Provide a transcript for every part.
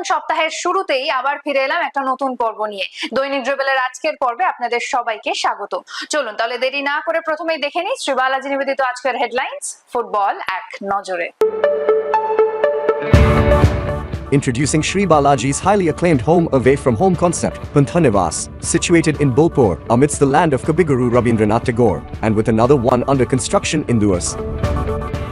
নতুন সপ্তাহের শুরুতেই আবার ফিরে এলাম একটা নতুন পর্ব নিয়ে দৈনিক ড্রিবেলের আজকের পর্বে আপনাদের সবাইকে স্বাগত চলুন তাহলে দেরি না করে প্রথমেই দেখে নিই শ্রী বালাজি নিবেদিত আজকের হেডলাইন্স ফুটবল এক নজরে Introducing Sri Balaji's highly acclaimed home away from home concept, Panthanivas, situated in Bolpur, amidst the land of Kabiguru Rabindranath Tagore, and with another one under construction in Duas.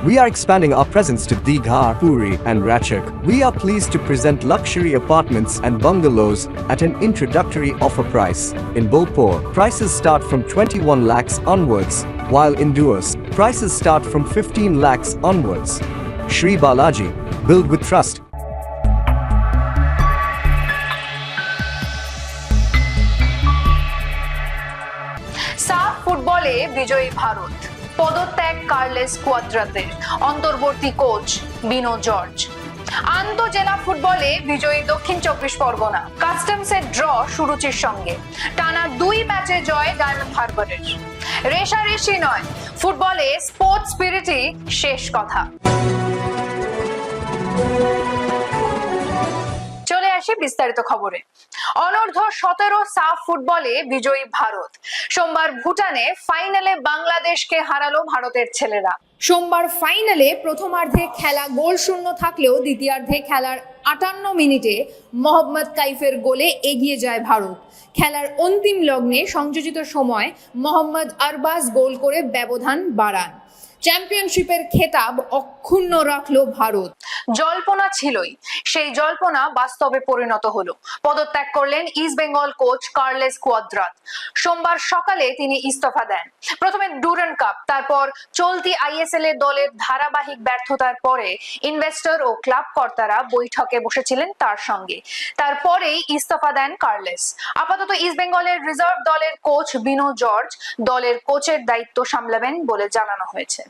We are expanding our presence to Digha, Puri, and Ratchak. We are pleased to present luxury apartments and bungalows at an introductory offer price. In Bolpur, prices start from 21 lakhs onwards, while in Duas, prices start from 15 lakhs onwards. Sri Balaji, build with trust. সাফ ফুটবলে বিজয়ী ভারত পদত্যাগ Carles কোয়াদ্রাতের অন্তর্বর্তী coach Bino George. আন্তঃজেলা ফুটবলে বিজয়ী দক্ষিণ চব্বিশ Pargana. কাস্টমসের draw সুরুচির সঙ্গে। টানা দুই ম্যাচে জয় ডায়মন্ড হারবারের। রেশারেশি নয়, ফুটবলে স্পোর্টস স্পিরিটই শেষ কথা। আসি বিস্তারিত খবরে। অনূর্ধ্ব সতেরো সাফ ফুটবলে বিজয়ী ভারত। সোমবার ভুটানে ফাইনালে বাংলাদেশকে হারালো ভারতের ছেলেরা। সোমবার ফাইনালে প্রথমার্ধে খেলা গোল শূন্য থাকলেও দ্বিতীয়ার্ধে খেলার আটান্ন মিনিটে মোহাম্মদ কাইফের গোলে এগিয়ে যায় ভারত। খেলার অন্তিম লগ্নে সংযোজিত সময় মোহাম্মদ আরবাজ গোল করে ব্যবধান বাড়ান। চ্যাম্পিয়নশিপের খেতাব অক্ষুণ্ণ রাখল ভারত। জল্পনা ছিলই। সেই জল্পনা বাস্তবে পরিণত হলো। পদত্যাগ করলেন East Bengal coach Carles Cuadrat সোমবার সকালে তিনি ইস্তফা দেন। প্রথমে ডুরান কাপ তারপর চলতি আইএসএল এর দলের ধারাবাহিক ব্যর্থতার পরে ইনভেস্টর ও ক্লাব কর্তারা বৈঠকে বসেছিলেন তার সঙ্গে। তারপরেই ইস্তফা দেন কার্লেস আপাতত ইস্ট বেঙ্গলের রিজার্ভ দলের কোচ বিনো জর্জ দলের কোচের দায়িত্ব সামলাবেন বলে জানানো হয়েছে।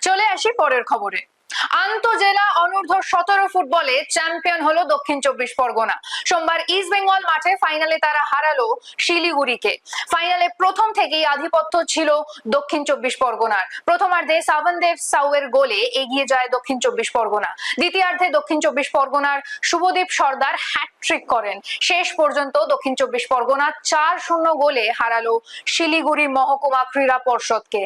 চলে আসি পরের খবরে। আন্তজেলা অনূর্ধ্ব সতেরো ফুটবলে চ্যাম্পিয়ন হলো দক্ষিণ চব্বিশ পরগনা। সোমবার ইস্ট বেঙ্গল মাঠে ফাইনালে তারা হারালো শিলিগুড়িকে। ফাইনালে প্রথম থেকেই আধিপত্য ছিল দক্ষিণ চব্বিশ পরগনার। প্রথমার্ধে সাবনদেব সাউয়ের গোলে এগিয়ে যায় দক্ষিণ চব্বিশ পরগনা। দ্বিতীয়ার্ধে দক্ষিণ চব্বিশ পরগনার শুভদীপ সর্দার হ্যাটট্রিক করেন। শেষ পর্যন্ত দক্ষিণ চব্বিশ পরগনা চার শূন্য গোলে হারালো শিলিগুড়ি মহকুমা ক্রীড়া পর্ষদকে।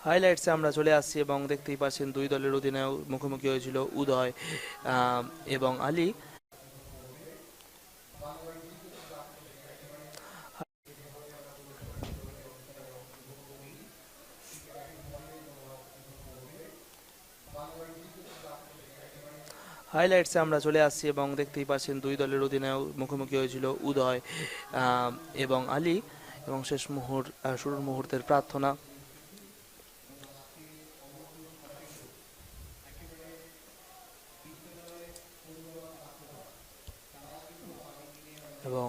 হাইলাইটসে আমরা চলে আসছি এবং দেখতেই পাচ্ছেন দুই দলের অধিনায়ক মুখোমুখি হয়েছিল উদয় এবং আলী। হাইলাইটসে আমরা চলে আসছি এবং দেখতেই পাচ্ছেন দুই দলের অধিনায়ক মুখোমুখি হয়েছিল উদয় এবং আলী। এবং শেষ মুহূর্ত শুরুর মুহূর্তের প্রার্থনা এবং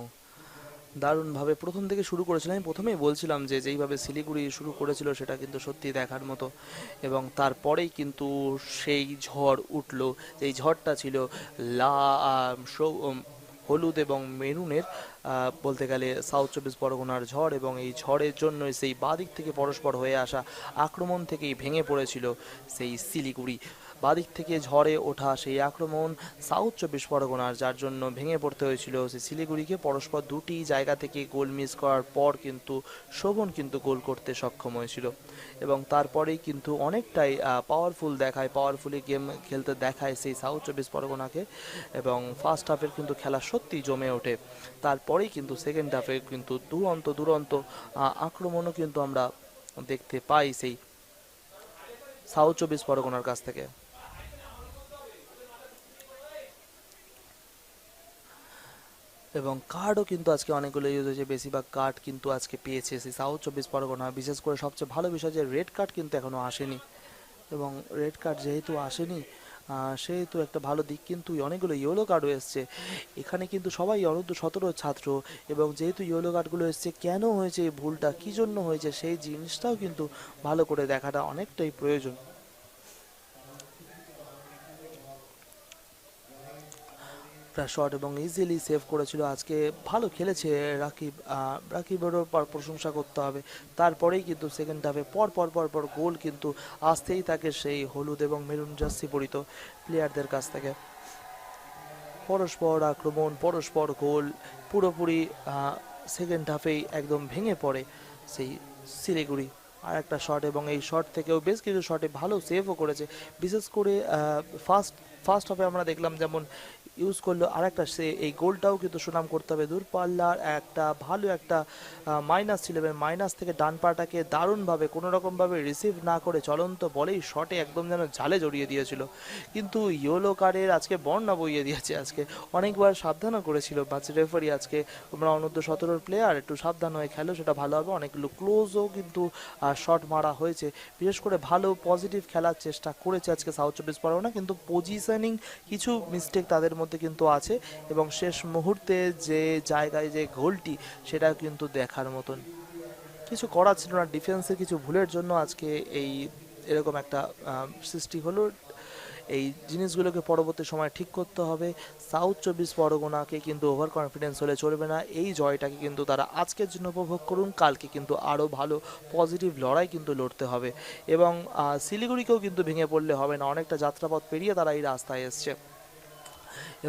দারুণভাবে প্রথম থেকে শুরু করেছিলাম। আমি প্রথমেই বলছিলাম যে, যেইভাবে শিলিগুড়ি শুরু করেছিল সেটা কিন্তু সত্যি দেখার মতো। এবং তারপরেই কিন্তু সেই ঝড় উঠল। যেই ঝড়টা ছিল লা হলুদ এবং মেরুনের বলতে গেলে সাউথ চব্বিশ পরগনার ঝড় এবং এই ঝড়ের জন্য সেই বাদিক থেকে পরস্পর হয়ে আসা আক্রমণ থেকেই ভেঙে পড়েছিল সেই শিলিগুড়ি। বাদিক থেকে ঝড়ে ওঠা সেই আক্রমণ সাউথ চব্বিশ পরগনার, যার জন্য ভেঙে পড়তে হয়েছিল সেই শিলিগুড়িকে। পরস্পর দুটি জায়গা থেকে গোল মিস করার পর কিন্তু শোভন কিন্তু গোল করতে সক্ষম হয়েছিল। এবং তারপরেই কিন্তু অনেকটাই পাওয়ারফুল দেখায় পাওয়ারফুলি গেম খেলতে দেখায় সেই সাউথ চব্বিশ পরগনাকে। এবং ফার্স্ট হাফের কিন্তু খেলা সত্যি জমে ওঠে। তারপরেই কিন্তু সেকেন্ড হাফে কিন্তু দুরন্ত দুরন্ত আক্রমণও কিন্তু আমরা দেখতে পাই সেই সাউথ চব্বিশ পরগনার কাছ থেকে। এবং কার্ডও কিন্তু আজকে অনেকগুলো ইউজ হয়েছে। বেশিরভাগ কার্ড কিন্তু আজকে পেয়েছে সেই সাউথ চব্বিশ পরগনা। বিশেষ করে সবচেয়ে ভালো বিষয় যে রেড কার্ড কিন্তু এখনও আসেনি। এবং রেড কার্ড যেহেতু আসেনি সেহেতু একটা ভালো দিক কিন্তু অনেকগুলো ইয়েলো কার্ডও এসছে। এখানে কিন্তু সবাই অনূর্ধ্ব সতেরো ছাত্র এবং যেহেতু ইয়েলো কার্ডগুলো এসছে, কেন হয়েছে এই ভুলটা, কী জন্য হয়েছে সেই জিনিসটাও কিন্তু ভালো করে দেখাটা অনেকটাই প্রয়োজন। শট এবং ইজিলি সেভ করেছিল। আজকে ভালো খেলেছে রাকিব। রাকিবেরও পর- প্রশংসা করতে হবে। তারপরেই কিন্তু সেকেন্ড হাফে পর পর পর পর গোল কিন্তু আসতেই থাকে সেই হলুদ এবং মেরুন জার্সি পরিত প্লেয়ারদের কাছ থেকে। পরস্পর আক্রমণ, পরস্পর গোল, পুরোপুরি সেকেন্ড হাফেই একদম ভেঙে পড়ে সেই শিলিগুড়ি। আর একটা শট এবং এই শট থেকেও বেশ কিছু শটে ভালো সেভও করেছে। বিশেষ করে ফার্স্ট ফার্স্ট হাফে আমরা দেখলাম যেমন ইউজ করল আর একটা সে এই গোলটাও কিন্তু সুনাম করতে হবে দূরপাল্লার একটা ভালো একটা মাইনাস ছিল এবং মাইনাস থেকে ডান পাটাকে দারুণভাবে কোনো রকমভাবে রিসিভ না করে চলন্ত বলেই শটে একদম যেন জালে জড়িয়ে দিয়েছিল। কিন্তু ইয়েলো কার্ডের আজকে বর্ণা বইয়ে দিয়েছে আজকে। অনেকবার সাবধানও করেছিল বাচ রেফারি আজকে। তোমরা অনূর্ধ্ব সতেরোর প্লেয়ার একটু সাবধান হয়ে খেলো, সেটা ভালো হবে। অনেকগুলো ক্লোজও কিন্তু শট মারা হয়েছে। বিশেষ করে ভালো পজিটিভ খেলার চেষ্টা করেছে আজকে সাউথ চব্বিশ পরগনা, কিন্তু পজিশনিং কিছু মিস্টেক তাদের মধ্যে কিন্তু আছে এবং শেষ মুহূর্তে যে জায়গায় যে গোলটি সেটা কিন্তু দেখার মতন। কিছু করা ছিল না ডিফেন্সের কিছু ভুলের জন্য আজকে এই এরকম একটা সৃষ্টি হলো। এই জিনিসগুলোকে পরবর্তী সময় ঠিক করতে হবে। সাউথ চব্বিশ পরগনাকে কিন্তু ওভার কনফিডেন্স হলে চলবে না। এই জয়টাকে কিন্তু তারা আজকের জন্য উপভোগ করুন, কালকে কিন্তু আরও ভালো পজিটিভ লড়াই কিন্তু লড়তে হবে। এবং শিলিগুড়িকেও কিন্তু ভেঙে পড়লে হবে না, অনেকটা যাত্রাপথ পেরিয়ে তারা এই রাস্তায় এসছে।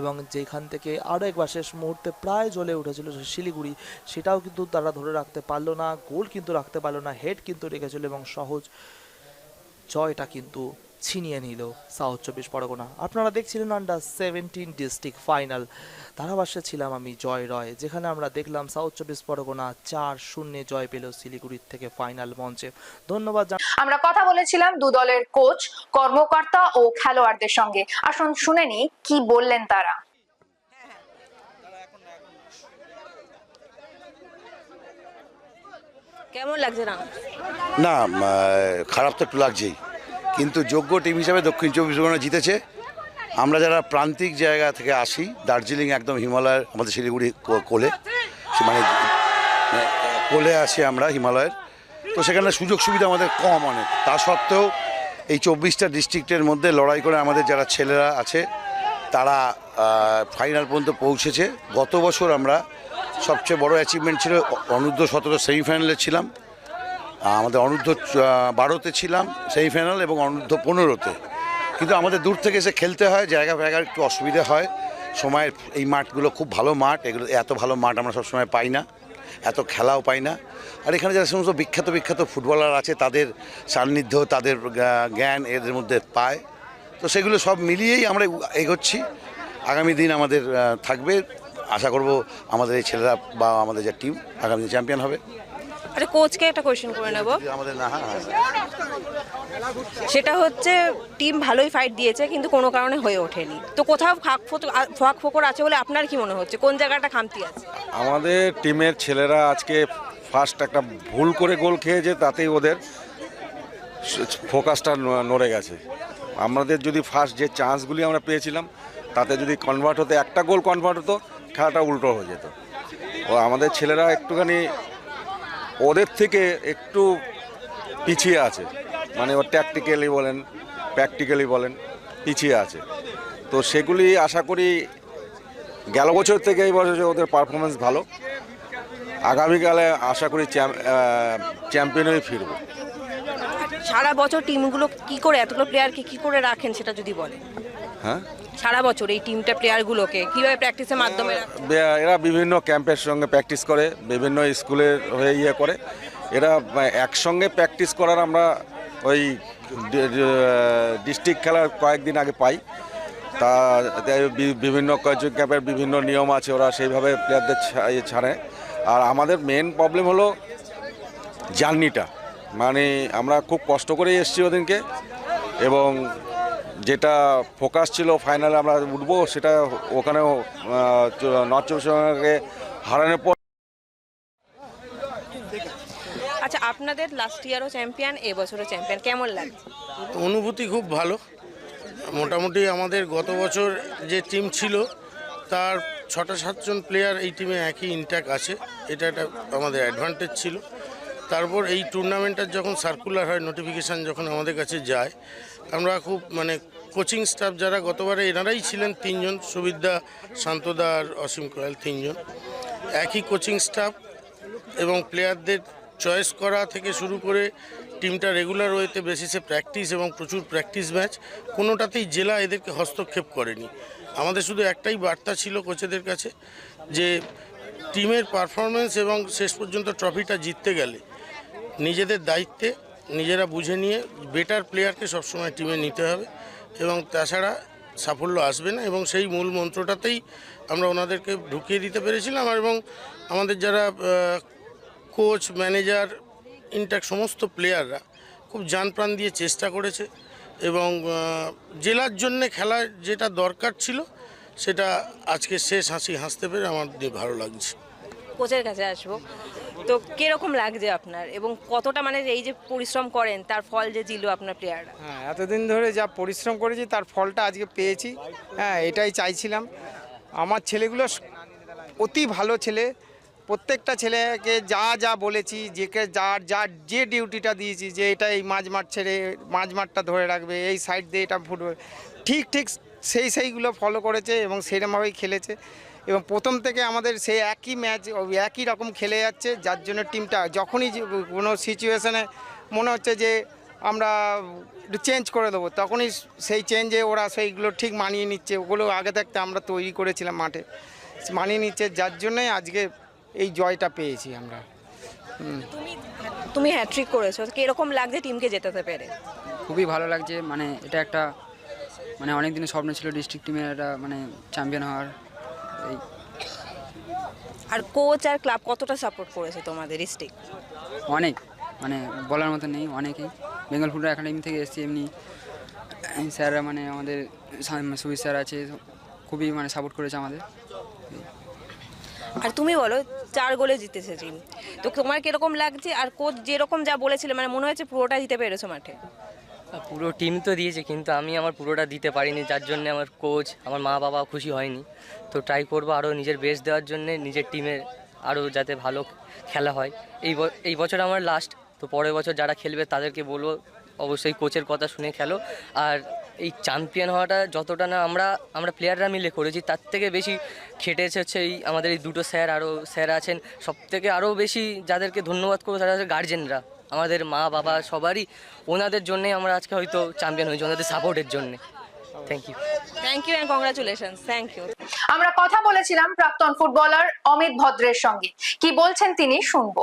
এবং যেখান থেকে আরও একবার শেষ মুহূর্তে প্রায় জ্বলে উঠেছিল শিলিগুড়ি, সেটাও কিন্তু তারা ধরে রাখতে পারল না, গোল কিন্তু রাখতে পারল না হেড কিন্তু রেখেছিল এবং সহজ জয়টা কিন্তু ছিনিয়ে নিল সাউথ চব্বিশ পরগনা। আপনারা দেখছিলেন আন্ডার সেভেন্টিন ডিস্ট্রিক্ট ফাইনাল ধারাভাষ্যে ছিলাম আমি জয় রয় যেখানে আমরা দেখলাম সাউথ চব্বিশ পরগনা চার শূন্যে জয় পেল শিলিগুড়ির থেকে ফাইনাল মঞ্চে। ধন্যবাদ আমরা কথা বলেছিলাম দু দলের কোচ কর্মকর্তা ও খেলোয়াড়দের সঙ্গে। আসুন শুনে নি কি বললেন তারা। কেমন লাগছে রানা না খারাপ তো একটু লাগছেই। কিন্তু যোগ্য টিম হিসাবে দক্ষিণ চব্বিশ পরগনা জিতেছে। আমরা যারা প্রান্তিক জায়গা থেকে আসি, দার্জিলিং একদম হিমালয়ের, আমাদের শিলিগুড়ি কোলে মানে কোলে আসি আমরা হিমালয়ের। তো সেখানে সুযোগ সুবিধা আমাদের কম অনেক। তা সত্ত্বেও এই চব্বিশটা ডিস্ট্রিক্টের মধ্যে লড়াই করে আমাদের যারা ছেলেরা আছে, তারা ফাইনাল পর্যন্ত পৌঁছেছে। গত বছর আমরা সবচেয়ে বড় অ্যাচিভমেন্ট ছিল অনূর্ধ্ব সতেরো সেমিফাইনালে ছিলাম। আমাদের অনূর্ধ্ব বারোতে ছিলাম, সেমিফাইনাল এবং অনূর্ধ্ব পনেরোতে। কিন্তু আমাদের দূর থেকে এসে খেলতে হয়, জায়গা ফায়গার একটু অসুবিধা হয়। সময়ের এই মাঠগুলো খুব ভালো মাঠ, এগুলো এত ভালো মাঠ আমরা সবসময় পাই না, এত খেলাও পাই না। আর এখানে যারা সমস্ত বিখ্যাত বিখ্যাত ফুটবলার আছে, তাদের সান্নিধ্য, তাদের জ্ঞান এদের মধ্যে পায়। তো সেগুলো সব মিলিয়েই আমরা এগোচ্ছি। আগামী দিন আমাদের থাকবে। আশা করব আমাদের এই ছেলেরা বা আমাদের যে টিম আগামী দিন চ্যাম্পিয়ন হবে। আরে কোচকে একটা কোয়েশ্চেন করে নেব। হ্যাঁ। সেটা হচ্ছে টিম ভালোই ফাইট দিয়েছে কিন্তু কোনো কারণে হয়ে ওঠেনি। তো কোথাও ফাঁক ফাঁক ফোকর আছে বলে আপনার কি মনে হচ্ছে? কোন জায়গাটা খামতি আছে? আমাদের টিমের ছেলেরা আজকে ফার্স্ট একটা ভুল করে গোল খেয়েছে তাতেই ওদের ফোকাসটা নড়ে গেছে। আমাদের যদি ফার্স্ট যে চান্সগুলি আমরা পেয়েছিলাম তাতে যদি কনভার্ট হতো একটা গোল কনভার্ট হতো খেলাটা উল্টো হয়ে যেত। ও আমাদের ছেলেরা একটুখানি ওদের থেকে একটু পিছিয়ে আছে। মানে ও ট্যাকটিক্যালি বলেন প্র্যাকটিক্যালি বলেন পিছিয়ে আছে। তো সেগুলি আশা করি গেল বছর থেকে এই বছর ওদের পারফরমেন্স ভালো। আগামীকালে আশা করি চ্যাম্পিয়ন হয়ে ফিরবো। সারা বছর টিমগুলো কি করে এতগুলো প্লেয়ারকে কি করে রাখেন সেটা যদি বলেন। হ্যাঁ? সারা বছর এই টিমটা প্লেয়ারগুলোকে কীভাবে প্র্যাকটিসের মাধ্যমে এরা বিভিন্ন ক্যাম্পের সঙ্গে প্র্যাকটিস করে, বিভিন্ন স্কুলের হয়ে ইয়ে করে। এরা একসঙ্গে প্র্যাকটিস করার আমরা ওই ডিস্ট্রিক্ট খেলার কয়েকদিন আগে পাই। তা বিভিন্ন কোচিং ক্যাম্পের বিভিন্ন নিয়ম আছে, ওরা সেইভাবে প্লেয়ারদের ইয়ে ছাড়ে। আর আমাদের মেন প্রবলেম হলো জার্নিটা মানে আমরা খুব কষ্ট করেই এসেছি ওদিনকে, এবং যেটা ফোকাস ছিল ফাইনালে আমরা উঠবো সেটা ওখানেও নর্থ চব্বিশ পরগনাকে হারানোর পর আচ্ছা আপনাদের লাস্ট ইয়ারও চ্যাম্পিয়ন এবছরও চ্যাম্পিয়ন কেমন লাগে অনুভূতি খুব ভালো। মোটামুটি আমাদের গত বছর যে টিম ছিল তার ছটা সাতজন প্লেয়ার এই টিমে একই ইনট্যাক আছে। এটা একটা আমাদের অ্যাডভান্টেজ ছিল। তারপর এই টুর্নামেন্টের যখন সার্কুলার হয় নোটিফিকেশান যখন আমাদের কাছে যায় আমরা খুব মানে কোচিং স্টাফ যারা গতবারে এনারাই ছিলেন তিনজন, সুবিদ্যা, শান্তদা আর অসীম কোয়াল তিনজন। একই কোচিং স্টাফ এবং প্লেয়ারদের চয়েস করা থেকে শুরু করে টিমটা রেগুলার ওয়েতে বেসিসে প্র্যাকটিস এবং প্রচুর প্র্যাকটিস ম্যাচ, কোনোটাতেই জেলা এদেরকে হস্তক্ষেপ করেনি। আমাদের শুধু একটাই বার্তা ছিল কোচেদের কাছে যে টিমের পারফরমেন্স এবং শেষ পর্যন্ত ট্রফিটা জিততে গেলে নিজেদের দায়িত্বে নিজেরা বুঝে নিয়ে বেটার প্লেয়ারকে সবসময় টিমে নিতে হবে এবং তাছাড়া সাফল্য আসবে না এবং সেই মূল মন্ত্রটাতেই আমরা ওনাদেরকে ঢুকিয়ে দিতে পেরেছিলাম এবং আমাদের যারা কোচ ম্যানেজার ইনট্যাক্ট সমস্ত প্লেয়াররা খুব প্রাণ দিয়ে চেষ্টা করেছে এবং জেলার জন্যে খেলার যেটা দরকার ছিল সেটা আজকে শেষ হাসি হাসতে পেরে আমার ভালো লাগছে। কোচের কাছে আসব। তো কীরকম লাগছে আপনার? এবং কতটা মানে এই যে পরিশ্রম করেন, তার ফল যে দিল আপনার প্লেয়াররা হ্যাঁ এতদিন ধরে যা পরিশ্রম করেছি, তার ফলটা আজকে পেয়েছি। হ্যাঁ এটাই চাইছিলাম। আমার ছেলেগুলো অতি ভালো ছেলে। প্রত্যেকটা ছেলেকে যা যা বলেছি যেকে যার যার যে ডিউটিটা দিয়েছি, যে এটা এই মাঝ মাঠ ছেড়ে, মাঝ মাঠটা ধরে রাখবে, এই সাইড দিয়ে এটা ফুটবল ঠিক ঠিক সেই সেইগুলো ফলো করেছে এবং সেরকমভাবেই খেলেছে। এবং প্রথম থেকে আমাদের সেই একই ম্যাচ একই রকম খেলে যাচ্ছে যার জন্য টিমটা যখনই যে কোনো সিচুয়েশনে মনে হচ্ছে যে আমরা চেঞ্জ করে দেবো তখনই সেই চেঞ্জে ওরা সেইগুলো ঠিক মানিয়ে নিচ্ছে ওগুলো আগে থাকতে আমরা তৈরি করেছিলাম মাঠে। মানিয়ে নিচ্ছে যার জন্যই আজকে এই জয়টা পেয়েছি আমরা। তুমি তুমি হ্যাট্রিক করেছ কীরকম লাগছে টিমকে জেতাতে পেরে? খুবই ভালো লাগছে মানে এটা একটা মানে অনেক দিনের স্বপ্ন ছিল ডিস্ট্রিক্ট টিমের একটা মানে চ্যাম্পিয়ন হওয়ার। এই। আর কোচ আর ক্লাব কতটা সাপোর্ট করেছে তোমাদের ডিস্ট্রিক্ট অনেক মানে বলার মতো নেই অনেকেই। বেঙ্গল ফুটবল একাডেমি থেকে এসেছি এমনি। স্যাররা মানে আমাদের সা- সুবির স্যার আছে খুবই মানে সাপোর্ট করেছে আমাদের। আর তুমি বলো চার গোলে জিতেছে টিম তো তোমার কীরকম লাগছে? আর কোচ যেরকম যা বলেছিল মানে মনে হয়েছে পুরোটা দিতে পেরেছ মাঠে? পুরো টিম তো দিয়েছে, কিন্তু আমি আমার পুরোটা দিতে পারিনি, যার জন্য আমার কোচ আমার মা বাবা খুশি হয়নি। তো ট্রাই করব আরও নিজের বেস্ট দেওয়ার জন্য, নিজের টিমের আরও যাতে ভালো খেলা হয়। এই এই বছর আমার লাস্ট তো পরের বছর যারা খেলবে তাদেরকে বলব, অবশ্যই কোচের কথা শুনে খেলো। আর এই চ্যাম্পিয়ন হওয়াটা যতটা না, আমরা আমরা প্লেয়াররা মিলে করেছি, তার থেকে বেশি খেটেছে হচ্ছে এই আমাদের এই দুটো স্যার আরও স্যার আছেন। সব থেকে আরও বেশি যাদেরকে ধন্যবাদ করব, তারা হচ্ছে গার্জেনরা আমাদের মা বাবা সবারই ওনাদের জন্যে আমরা আজকে হয়তো চ্যাম্পিয়ন হয়েছি ওনাদের সাপোর্টের জন্যে। Thank you thank you and congratulation thank you আমরা কথা বলেছিলাম প্রাক্তন ফুটবলার অমিত ভদ্রের সঙ্গে। কি বলছেন তিনি শুনব।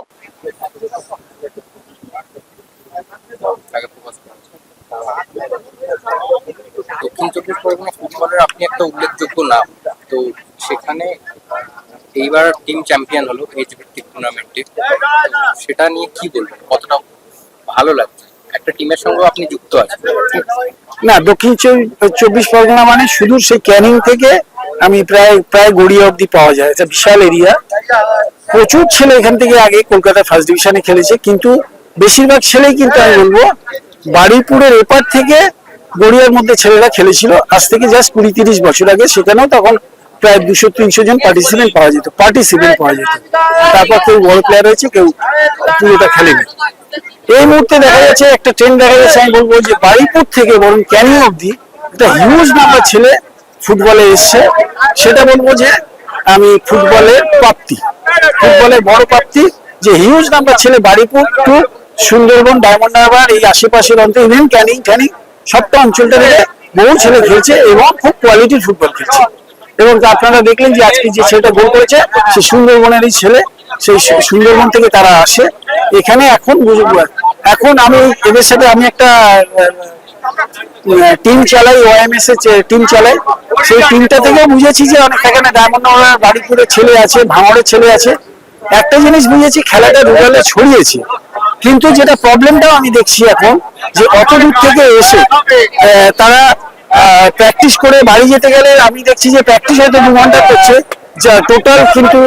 দক্ষিণ চব্বিশ পরগনা ফুটবলের আপনি একটা উল্লেখযোগ্য নাম তো সেখানে এইবার টিম চ্যাম্পিয়ন হলো এজ ভিত্তিক টুর্নামেন্টে সেটা নিয়ে কি বলবেন? কতটা ভালো লাগছে? একটা টিমের সঙ্গে আপনি যুক্ত আছেন। না, দক্ষিণ চব্বিশ- পরগনা মানে শুধু সেই ক্যানিং থেকে আমি প্রায় প্রায় গড়িয়া অবধি পাওয়া যায়। এটা বিশাল এরিয়া প্রচুর ছেলে এখান থেকে আগে কলকাতা ফার্স্ট ডিভিশনে খেলেছে। কিন্তু বেশিরভাগ ছেলেই কিন্তু আমি বলব বাড়িপুরের এপার থেকে গড়িয়ার মধ্যে ছেলেরা খেলেছিল। আজ থেকে জাস্ট কুড়ি তিরিশ বছর আগে। সেখানেও তখন প্রায় দুশো, তিনশো জন পার্টিসিপেন্ট পাওয়া যেত পার্টিসিপেন্ট পাওয়া যেত। তারপর কেউ বড় প্লেয়ার হয়েছে, কেউ পুরোটা খেলেনি। এই মুহূর্তে দেখা যাচ্ছে একটা ট্রেন্ড দেখা যাচ্ছে, আমি বলব যে বাড়িপুর থেকে বরং ক্যানিং অব্দি একটা হিউজ নাম্বার ছেলে ফুটবলে এসছে। সেটা বলব যে আমি ফুটবলের প্রাপ্তি, ফুটবলের বড় প্রাপ্তি যে হিউজ নাম্বার ছেলে Baripur to Sundarban, Diamond Harbour, এই আশেপাশের অঞ্চল ইভেন ক্যানিং ক্যানিং, সবটা অঞ্চলটা বহু ছেলে খেলছে এবং খুব কোয়ালিটির ফুটবল খেলছে। এবং আপনারা দেখলেন যে আজকে যে ছেলেটা গোল করেছে, সে সুন্দরবনেরই ছেলে, সেই সুন্দরবন থেকে তারা আসে। এখানে এখন এখন আমি এদের সাথে আমি একটা টিম চালাই ওএমএস এর টিম চালাই। সেই টিমটা থেকে বুঝেছি যে অনেক এখানে হারবার বাড়িপুরের ছেলে আছে ভাঙড়ের ছেলে আছে। একটা জিনিস বুঝেছি, খেলাটা রুরালে ছড়িয়েছে। কিন্তু যেটা প্রবলেমটাও আমি দেখছি এখন, যে অত দূর থেকে এসে তারা প্র্যাকটিস করে বাড়ি যেতে গেলে আমি দেখছি যে প্র্যাকটিস হয়তো দু ঘণ্টা করছে। যা টোটাল কিন্তু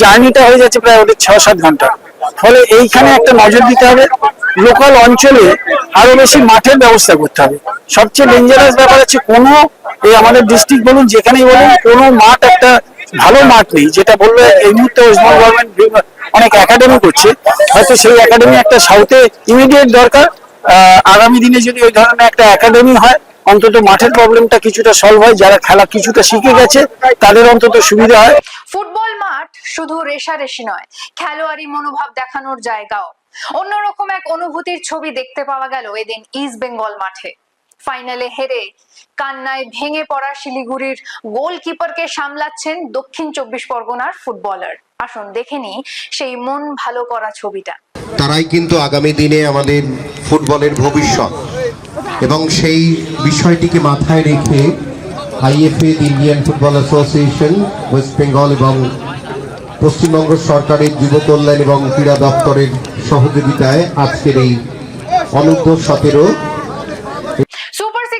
জার্নিটা হয়ে যাচ্ছে প্রায় ওদের ছ সাত ঘণ্টা। ফলে এইখানে একটা নজর দিতে হবে লোকাল অঞ্চলে আরও বেশি মাঠের ব্যবস্থা করতে হবে। সবচেয়ে ডেঞ্জারাস ব্যাপার হচ্ছে কোনো, এই আমাদের ডিস্ট্রিক্ট বলুন, যেখানেই বলুন, কোনো মাঠ একটা ভালো মাঠ নেই, যেটা বলল এই মুহূর্তে ওয়েস্ট বেঙ্গল গভর্নমেন্ট অনেক একাডেমি করছে। হয়তো সেই একাডেমি একটা সাউথে ইমিডিয়েট দরকার। আগামী দিনে যদি ওই ধরনের একটা একাডেমি হয় অন্তত মাঠের প্রবলেমটা কিছুটা সলভ হয়। যারা খেলা কিছুটা শিখে গেছে তাদের অন্তত সুবিধা হয়। ফুটবল মাঠ শুধু রেশারেশি নয় খেলোয়াড়ি মনোভাব দেখানোর জায়গাও। অন্যরকম এক অনুভূতির ছবি দেখতে পাওয়া গেল এদিন ইস্ট বেঙ্গল মাঠে। ফাইনালে হেরে কান্নায় ভেঙে পড়া শিলিগুড়ির গোলকিপারকে সামলাচ্ছেন দক্ষিণ চব্বিশ পরগনার ফুটবলার আসুন দেখে নিই সেই মন ভালো করা ছবিটা। তারাই কিন্তু আগামী দিনে আমাদের ফুটবলের ভবিষ্যৎ। এবং সেই বিষয়টিকে মাথায় রেখে IFA, Indian Football Association, West Bengal এবং পশ্চিমবঙ্গ সরকারের যুব কল্যাণ এবং ক্রীড়া দপ্তরের সহযোগিতায় আজকের এই অনূর্ধ্ব সতেরো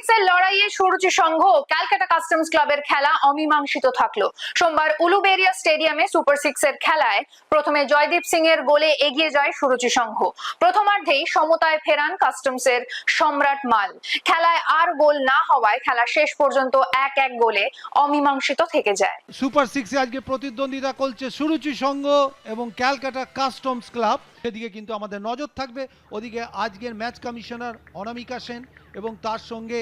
সিক্সের লড়াইয়ে সুরুচি সংঘ ক্যালকাটা কাস্টমস ক্লাবের খেলা অমীমাংসিত থাকল। সোমবার উলুবেরিয়া স্টেডিয়ামে সুপার সিক্সের খেলায় প্রথমে জয়দীপ সিং এর গোলে এগিয়ে যায় সুরুচি সংঘ। প্রথমার্ধেই সমতায় ফেরান কাস্টমসের সম্রাট মাল। খেলায় আর গোল না হওয়ায় খেলা শেষ পর্যন্ত এক এক গোলে অমীমাংসিত থেকে যায়। সুপার সিক্সে আজকে প্রতিদ্বন্দ্বিতা করছে সুরুচি সংঘ এবং ক্যালকাটা কাস্টমস ক্লাব। সেদিকে কিন্তু আমাদের নজর থাকবে। ওদিকে আজকের ম্যাচ কমিশনার অনামিকা সেন এবং তার সঙ্গে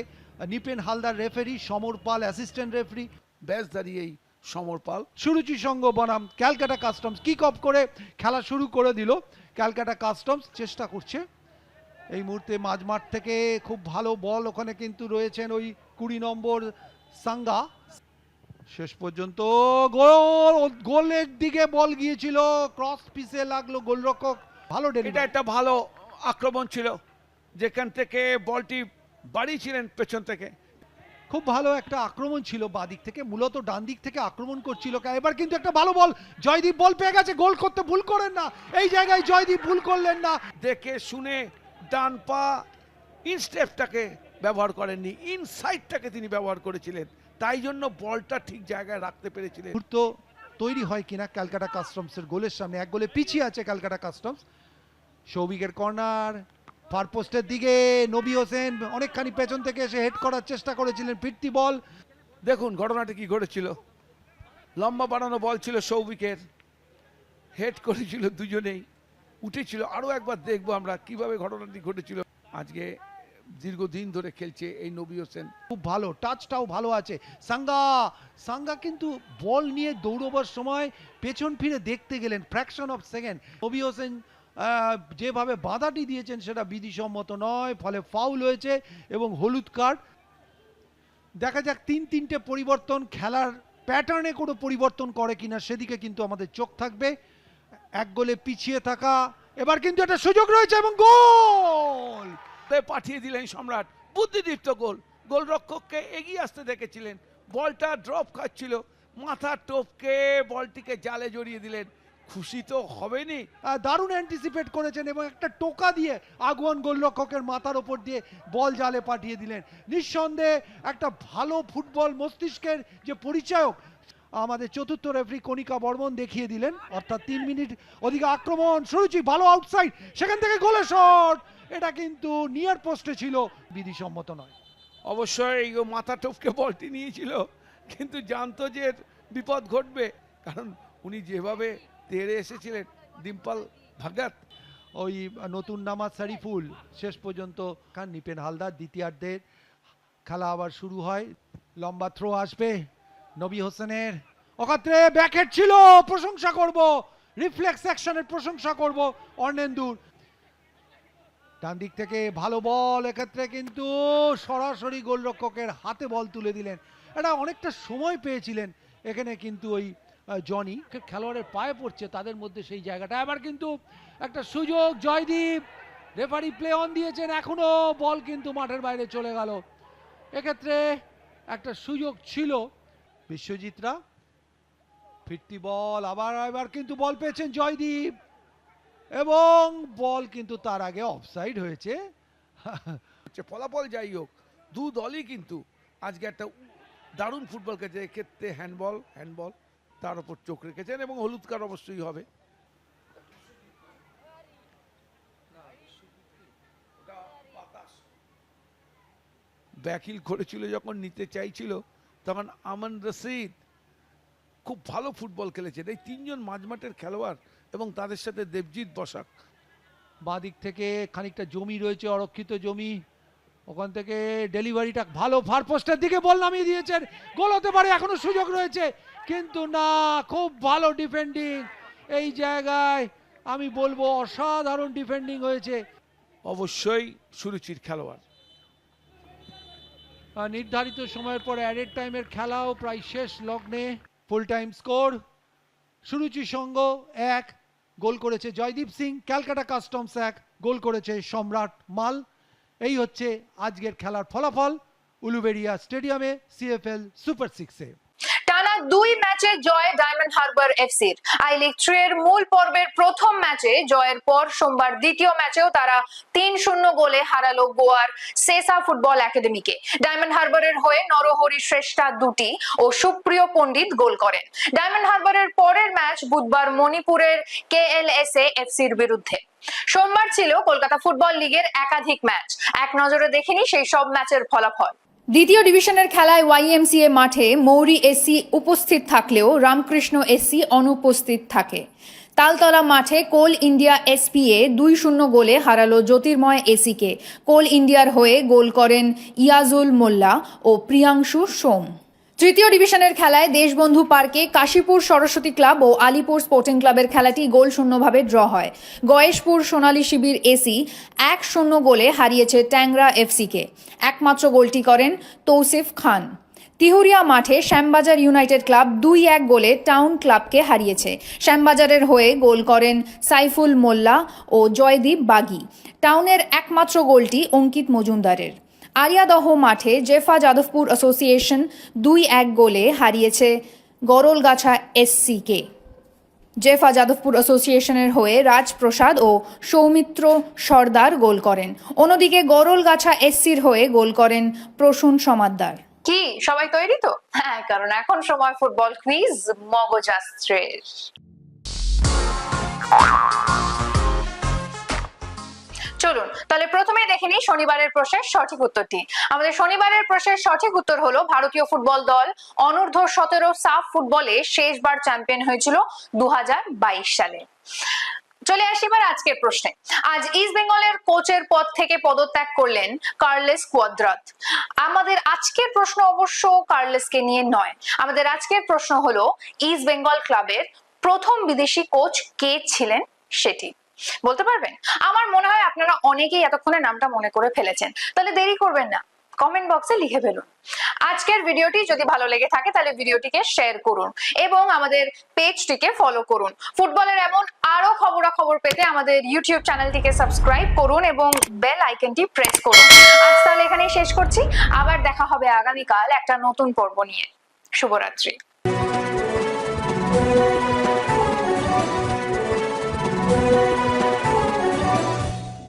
Nipen Haldar referee Samar Pal assistant referee. ব্যাস দাঁড়িয়েই সমর পাল। সুরুচি সংঘ বনাম ক্যালকাটা কাস্টমস কিক অফ করে খেলা শুরু করে দিল। ক্যালকাটা কাস্টমস চেষ্টা করছে। এই মুহূর্তে মাঝমাঠ থেকে খুব ভালো বল ওখানে কিন্তু রয়েছেন ওই কুড়ি নম্বর সাঙ্গা। শেষ পর্যন্ত গোল গোলের দিকে বল গিয়েছিল। ক্রস পিসে লাগল গোলরক্ষক। ভালো এটা একটা ভালো আক্রমণ ছিল যেখান থেকে বলটি বাড়িয়েছিলেন পেছন থেকে। খুব ভালো একটা আক্রমণ ছিল বাদিক থেকে মূলত ডান দিক থেকে আক্রমণ করছিল। এবার কিন্তু একটা ভালো বল। জয়দীপ বল পেয়ে গেছে গোল করতে ভুল করেন না। এই জায়গায় জয়দীপ ভুল করলেন না। দেখে শুনে ডান পা ইনস্টেপটাকে ব্যবহার করেননি ইনসাইডটাকে তিনি ব্যবহার করেছিলেন। তাই জন্য বলটা ঠিক জায়গায় রাখতে পেরেছিলেন। মুহূর্ত তৈরি হয় কিনা ক্যালকাটা কাস্টমসের গোলের সামনে। এক গোলে পিছিয়ে আছে ক্যালকাটা কাস্টমস। সৌভিকের কর্নার ফারপোস্টের দিকে নবী হোসেন অনেকখানি পেছন থেকে এসে হেড করার চেষ্টা করেছিলেন ফিরতি বল। দেখুন ঘটনাটা কি ঘটেছিল। লম্বা বাড়ানো বল ছিল সৌভিকের। হেড করেছিল দুজনেই। উঠেছিল। আরও একবার দেখব আমরা কীভাবে ঘটনাটি ঘটেছিল। আজকে দীর্ঘদিন ধরে খেলছে এই নবী হোসেন। খুব ভালো টাচটাও ভালো আছে। সাঙ্গা সাঙ্গা কিন্তু বল নিয়ে দৌড়বার সময় পেছন ফিরে দেখতে গেলেন ফ্র্যাকশন অফ সেকেন্ড নবী হোসেন যেভাবে বাধাটি দিয়েছেন সেটা বিধিসম্মত নয়, ফলে ফাউল হয়েছে এবং হলুদ কার্ড দেখা যাক, তিন তিনটে পরিবর্তন, খেলার প্যাটার্নে কোনো পরিবর্তন করে কিনা, সেদিকে কিন্তু আমাদের চোখ থাকবে। এক গোলে পিছিয়ে থাকা, এবার কিন্তু একটা সুযোগ রয়েছে এবং গোল! তে পাঠিয়ে দিলেন সম্রাট। বুদ্ধিদীপ্ত গোল। গোলরক্ষককে এগিয়ে আসতে দেখেছিলেন। বলটা ড্রপ খাচ্ছিল। মাথা টপকে বলটিকে জালে জড়িয়ে দিলেন। খুশি তো হবেনি। দারুণ অ্যান্টিসিপেট করেছেন এবং একটা টোকা দিয়ে আগুয়ান গোলরক্ষকের মাথার ওপর দিয়ে বল জালে পাঠিয়ে দিলেন। নিঃসন্দেহে একটা ভালো ফুটবল মস্তিষ্কের যে পরিচয়ক, আমাদের চতুর্থ রেফারি কণিকা বর্মন দেখিয়ে দিলেন। অর্থাৎ তিন মিনিট ওদিকে আক্রমণ। সুরুচি, ভালো আউটসাইড সেখান থেকে গোলে শট এটা কিন্তু নিয়ার পোস্টে ছিল বিধিসম্মত নয়। অবশ্যই মাথা টপকে বলটি নিয়েছিল কিন্তু জানতো যে বিপদ ঘটবে কারণ উনি যেভাবে তেড়ে এসেছিলেন ডিম্পল ভাগাত ওই নতুন নামাজ শরীফুল শেষ পর্যন্ত খান নিপেন হালদার দ্বিতীয়ার্ধের খেলা আবার শুরু হয় লম্বা থ্রো আসবে নবী হোসেনের অকাত্রে ব্যাকেট ছিল প্রশংসা করব রিফ্লেক্স অ্যাকশনের প্রশংসা করব অর্ণেন্দুর ডান দিক থেকে ভালো বল এক্ষেত্রে কিন্তু সরাসরি গোলরক্ষকের হাতে বল তুলে দিলেন। এটা অনেকটা সময় পেয়েছিলেন এখানে কিন্তু ওই জনি। খেলোয়াড়ের পায়ে পড়ছে তাদের মধ্যে সেই জায়গাটা। আবার কিন্তু একটা সুযোগ জয়দীপ। রেফারি প্লে অন দিয়েছেন এখনও বল কিন্তু মাঠের বাইরে চলে গেল। এক্ষেত্রে একটা সুযোগ ছিল। বিশ্বজিৎরা ফিরতি বল আবার এবার কিন্তু বল পেয়েছেন জয়দীপ। এবং বল কিন্তু তার আগে অফসাইড হয়েছে। ফলাফল যাই হোক, দু দলই কিন্তু আজকে একটা দারুণ ফুটবল খেলছে। এক্ষেত্রে হ্যান্ডবল হ্যান্ডবল তার উপর চোখ রেখেছেন এবং হলুদ কার্ড অবশ্যই হবে। ব্যাকিল করেছিল যখন, নিতে চাইছিল, তখন আমান রশিদ খুব ভালো ফুটবল খেলেছেন। এই তিনজন মাঝমাঠের খেলোয়াড় এবং তাদের সাথে দেবজিৎ বসাক। বাদিক থেকে খানিকটা জমি রয়েছে অরক্ষিত জমি। ওখান থেকে ডেলিভারিটা ভালো ফার পোস্টের দিকে বল নামিয়ে দিয়েছেন। গোল হতে পারে এখনও সুযোগ রয়েছে। কিন্তু না খুব ভালো ডিফেন্ডিং এই জায়গায় আমি বলব অসাধারণ ডিফেন্ডিং হয়েছে। অবশ্যই সুরুচির খেলোয়াড়। নির্ধারিত সময়ের পর অ্যাডেড টাইমের খেলাও প্রায় শেষ লগ্নে। ফুল টাইম স্কোর সুরুচি সঙ্গ এক গোল করেছে জয়দীপ সিং, ক্যালকাটা কাস্টমস এক গোল করেছে সম্রাট মাল। এই হচ্ছে আজকের খেলার ফলাফল উলুবেড়িয়া স্টেডিয়ামে সিএফএল সুপার সিক্সে দুই ম্যাচে জয় ডায়মন্ড হারবার এফসির। আই লিগ থ্রি এর মূল পর্বের প্রথম ম্যাচে জয়ের পর সোমবার দ্বিতীয় ম্যাচেও তারা তিন শূন্য গোলে হারালো গোয়ার সেসা ফুটবল একাডেমিকে। ডায়মন্ড হারবারের হয়ে নরহরি শ্রেষ্ঠা দুটি ও সুপ্রিয় পণ্ডিত গোল করেন। ডায়মন্ড হারবারের পরের ম্যাচ বুধবার মণিপুরের কে এল এস এ এফসির বিরুদ্ধে। সোমবার ছিল কলকাতা ফুটবল লিগের একাধিক ম্যাচ। এক নজরে দেখিনি সেই সব ম্যাচের ফলাফল। দ্বিতীয় ডিভিশনের খেলায় ওয়াইএমসিএ মাঠে মৌরি এসি উপস্থিত থাকলেও রামকৃষ্ণ এসি অনুপস্থিত থাকে। তালতলা মাঠে কোল ইন্ডিয়া এসপিএ দুই শূন্য গোলে হারালো জ্যোতির্ময় এসিকে। কোল ইন্ডিয়ার হয়ে গোল করেন ইয়াজুল মোল্লা ও প্রিয়াংশু সোম। তৃতীয় ডিভিশনের খেলায় দেশবন্ধু পার্কে কাশীপুর সরস্বতী ক্লাব ও আলিপুর স্পোর্টিং ক্লাবের খেলাটি গোল শূন্যভাবে ড্র হয়। গয়েশপুর সোনালী শিবির এসি এক শূন্য গোলে হারিয়েছে ট্যাংরা এফসিকে। একমাত্র গোলটি করেন তৌসিফ খান। তিহুরিয়া মাঠে শ্যামবাজার ইউনাইটেড ক্লাব দুই এক গোলে টাউন ক্লাবকে হারিয়েছে। শ্যামবাজারের হয়ে গোল করেন সাইফুল মোল্লা ও জয়দীপ বাগি। টাউনের একমাত্র গোলটি অঙ্কিত মজুমদারের। আরিয়াদহ মাঠে জেফা যাদবপুর অ্যাসোসিয়েশন দুই এক গোলে হারিয়েছে গরলগাছা এসসিকে। জেফা যাদবপুর অ্যাসোসিয়েশনের হয়ে রাজপ্রসাদ ও সৌমিত্র সর্দার গোল করেন। অন্যদিকে গরলগাছা এসসির হয়ে গোল করেন প্রসূন সমাদ্দার। কি, সবাই তৈরি তো? হ্যাঁ কারণ এখন সময় ফুটবল কুইজ মগজাস্ত্রের চলুন, তাহলে প্রথমেই দেখে নিই শনিবারের প্রশ্নের সঠিক উত্তরটি। আমাদের শনিবারের প্রশ্নের সঠিক উত্তর হলো ভারতীয় ফুটবল দল অনূর্ধ্ব সতেরো সাফ ফুটবলে শেষবার চ্যাম্পিয়ন হয়েছিল দুই হাজার বাইশ সালে। চলে আসি এবার আজকের প্রশ্নে। আজ ইস্ট বেঙ্গলের কোচের পদ থেকে পদত্যাগ করলেন কার্লেস কোয়াদ্রাত। আমাদের আজকের প্রশ্ন অবশ্য কার্লেসকে নিয়ে নয়। আমাদের আজকের প্রশ্ন হলো, ইস্ট বেঙ্গল ক্লাবের প্রথম বিদেশি কোচ কে ছিলেন সেটি? বলতে পারবেন? আমার মনে হয় আপনারা অনেকেই এতক্ষণে নামটা মনে করে ফেলেছেন। তাহলে দেরি করবেন না। কমেন্ট বক্সে লিখে ফেলুন। আজকের ভিডিওটি যদি ভালো লেগে থাকে, তাহলে ভিডিওটিকে শেয়ার করুন এবং আমাদের পেজটিকে ফলো করুন। ফুটবলের এমন আরও খবরাখবর পেতে আমাদের ইউটিউব চ্যানেলটিকে সাবস্ক্রাইব করুন এবং বেল আইকনটি প্রেস করুন। আজ তাহলে এখানেই শেষ করছি। আবার দেখা হবে আগামীকাল একটা নতুন পর্ব নিয়ে। শুভরাত্রি।